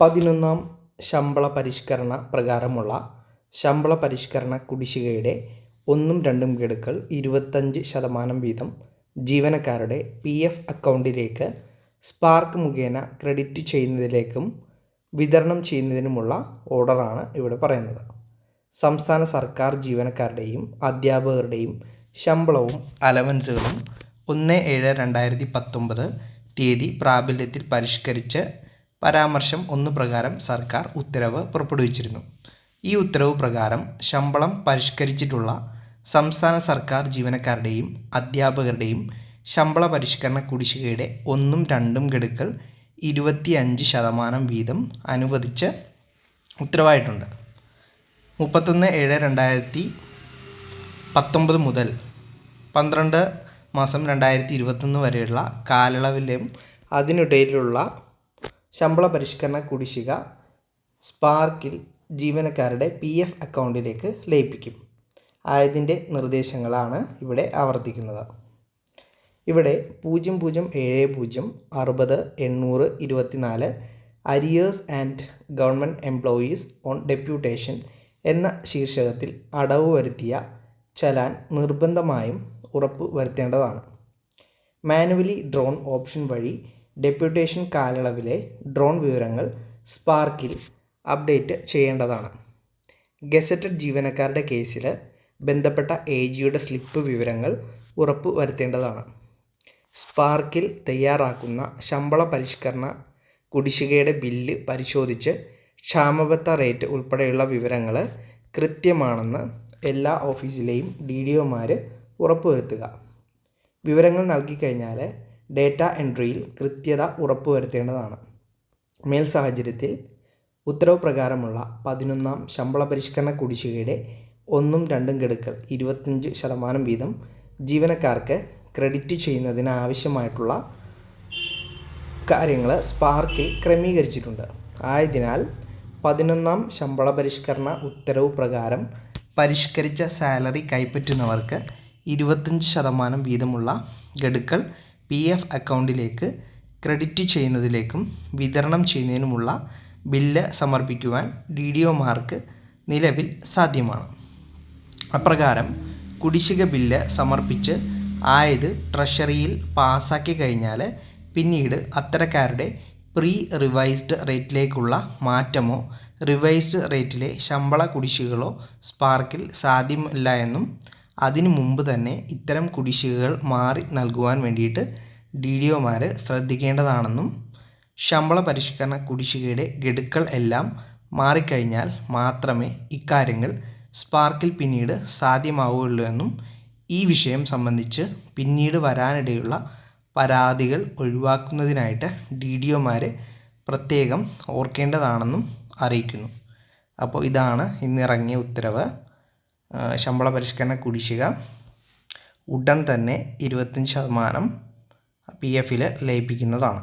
പതിനൊന്നാം ശമ്പള പരിഷ്കരണ പ്രകാരമുള്ള ശമ്പള പരിഷ്കരണ കുടിശ്ശികയുടെ ഒന്നും രണ്ടും ഗഡുക്കൾ ഇരുപത്തഞ്ച് ശതമാനം വീതം ജീവനക്കാരുടെ പി എഫ് അക്കൗണ്ടിലേക്ക് സ്പാർക്ക് മുഖേന ക്രെഡിറ്റ് ചെയ്യുന്നതിലേക്കും വിതരണം ചെയ്യുന്നതിനുമുള്ള ഓർഡറാണ് ഇവിടെ പറയുന്നത്. സംസ്ഥാന സർക്കാർ ജീവനക്കാരുടെയും അധ്യാപകരുടെയും ശമ്പളവും അലവൻസുകളും ഒന്ന് ഏഴ് രണ്ടായിരത്തി പത്തൊമ്പത് തീയതി പ്രാബല്യത്തിൽ പരിഷ്കരിച്ച് പരാമർശം ഒന്ന് പ്രകാരം സർക്കാർ ഉത്തരവ് പുറപ്പെടുവിച്ചിരുന്നു. ഈ ഉത്തരവ് പ്രകാരം ശമ്പളം പരിഷ്കരിച്ചിട്ടുള്ള സംസ്ഥാന സർക്കാർ ജീവനക്കാരുടെയും അധ്യാപകരുടെയും ശമ്പള പരിഷ്കരണ കുടിശ്ശികയുടെ ഒന്നും രണ്ടും ഗഡുക്കൾ ഇരുപത്തിയഞ്ച് ശതമാനം വീതം അനുവദിച്ച് ഉത്തരവായിട്ടുണ്ട്. മുപ്പത്തൊന്ന് ഏഴ് രണ്ടായിരത്തി പത്തൊമ്പത് മുതൽ പന്ത്രണ്ട് മാസം രണ്ടായിരത്തി ഇരുപത്തൊന്ന് വരെയുള്ള കാലയളവിലും അതിനിടയിലുള്ള ശമ്പള പരിഷ്കരണ കുടിശ്ശിക സ്പാർക്കിൽ ജീവനക്കാരുടെ പി എഫ് അക്കൗണ്ടിലേക്ക് ലയിപ്പിക്കും. ആയതിന്റെ നിർദ്ദേശങ്ങളാണ് ഇവിടെ ആവർത്തിക്കുന്നത്. ഇവിടെ പൂജ്യം പൂജ്യം ഏഴ് പൂജ്യം അറുപത് എണ്ണൂറ് ഇരുപത്തിനാല് arrears and government employees on deputation എന്ന ശീർഷകത്തിൽ അടവ് വരുത്തിയ ചലാൻ നിർബന്ധമായും ഉറപ്പ് വരുത്തേണ്ടതാണ്. മാനുവലി ഡ്രോൺ ഓപ്ഷൻ വഴി ഡെപ്യൂട്ടേഷൻ കാലയളവിലെ ഡ്രോൺ വിവരങ്ങൾ സ്പാർക്കിൽ അപ്ഡേറ്റ് ചെയ്യേണ്ടതാണ്. ഗസറ്റഡ് ജീവനക്കാരുടെ കേസിൽ ബന്ധപ്പെട്ട എ ജിയുടെ സ്ലിപ്പ് വിവരങ്ങൾ ഉറപ്പ് വരുത്തേണ്ടതാണ്. സ്പാർക്കിൽ തയ്യാറാക്കുന്ന ശമ്പള പരിഷ്കരണ കുടിശ്ശികയുടെ ബില്ല് പരിശോധിച്ച് ക്ഷാമബത്ത റേറ്റ് ഉൾപ്പെടെയുള്ള വിവരങ്ങൾ കൃത്യമാണെന്ന് എല്ലാ ഓഫീസിലെയും ഡി ഡി ഒമാർ ഉറപ്പുവരുത്തുക. വിവരങ്ങൾ നൽകിക്കഴിഞ്ഞാൽ ഡേറ്റ എൻട്രിയിൽ കൃത്യത ഉറപ്പുവരുത്തേണ്ടതാണ്. മേൽ സാഹചര്യത്തിൽ ഉത്തരവ് പ്രകാരമുള്ള പതിനൊന്നാം ശമ്പള പരിഷ്കരണ കുടിശ്ശികയുടെ ഒന്നും രണ്ടും ഗഡുക്കൾ ഇരുപത്തഞ്ച് ശതമാനം വീതം ജീവനക്കാർക്ക് ക്രെഡിറ്റ് ചെയ്യുന്നതിന് ആവശ്യമായിട്ടുള്ള കാര്യങ്ങൾ സ്പാർക്കിൽ ക്രമീകരിച്ചിട്ടുണ്ട്. ആയതിനാൽ പതിനൊന്നാം ശമ്പള പരിഷ്കരണ ഉത്തരവ് പ്രകാരം പരിഷ്കരിച്ച സാലറി കൈപ്പറ്റുന്നവർക്ക് ഇരുപത്തഞ്ച് ശതമാനം വീതമുള്ള ഗഡുക്കൾ പി എഫ് അക്കൗണ്ടിലേക്ക് ക്രെഡിറ്റ് ചെയ്യുന്നതിലേക്കും വിതരണം ചെയ്യുന്നതിനുമുള്ള ബില്ല് സമർപ്പിക്കുവാൻ ഡി ഡി ഒമാർക്ക് നിലവിൽ സാധ്യമാണ്. അപ്രകാരം കുടിശ്ശിക ബില്ല് സമർപ്പിച്ച് ആയത് ട്രഷറിയിൽ പാസ്സാക്കി കഴിഞ്ഞാൽ പിന്നീട് അത്തരക്കാരുടെ പ്രീ റിവൈസ്ഡ് റേറ്റിലേക്കുള്ള മാറ്റമോ റിവൈസ്ഡ് റേറ്റിലെ ശമ്പള കുടിശ്ശികളോ സ്പാർക്കിൽ സാധ്യമല്ല എന്നും അതിനു മുമ്പ് തന്നെ ഇത്തരം കുടിശ്ശികകൾ മാറി നൽകുവാൻ വേണ്ടിയിട്ട് ഡി ഡി ഒമാർ ശ്രദ്ധിക്കേണ്ടതാണെന്നും ശമ്പള പരിഷ്കരണ കുടിശ്ശികയുടെ ഗഡുക്കൾ എല്ലാം മാറിക്കഴിഞ്ഞാൽ മാത്രമേ ഇക്കാര്യങ്ങൾ സ്പാർക്കിൽ പിന്നീട് സാധ്യമാവുകയുള്ളൂ എന്നും ഈ വിഷയം സംബന്ധിച്ച് പിന്നീട് വരാനിടയുള്ള പരാതികൾ ഒഴിവാക്കുന്നതിനായിട്ട് ഡി ഡി ഒമാർ പ്രത്യേകം ഓർക്കേണ്ടതാണെന്നും അറിയിക്കുന്നു. അപ്പോൾ ഇതാണ് ഇന്നിറങ്ങിയ ഉത്തരവ്. ശമ്പള പരിഷ്കരണ കുടിശ്ശിക ഉടൻ തന്നെ ഇരുപത്തഞ്ച് ശതമാനം പി എഫിൽ ലയിപ്പിക്കുന്നതാണ്.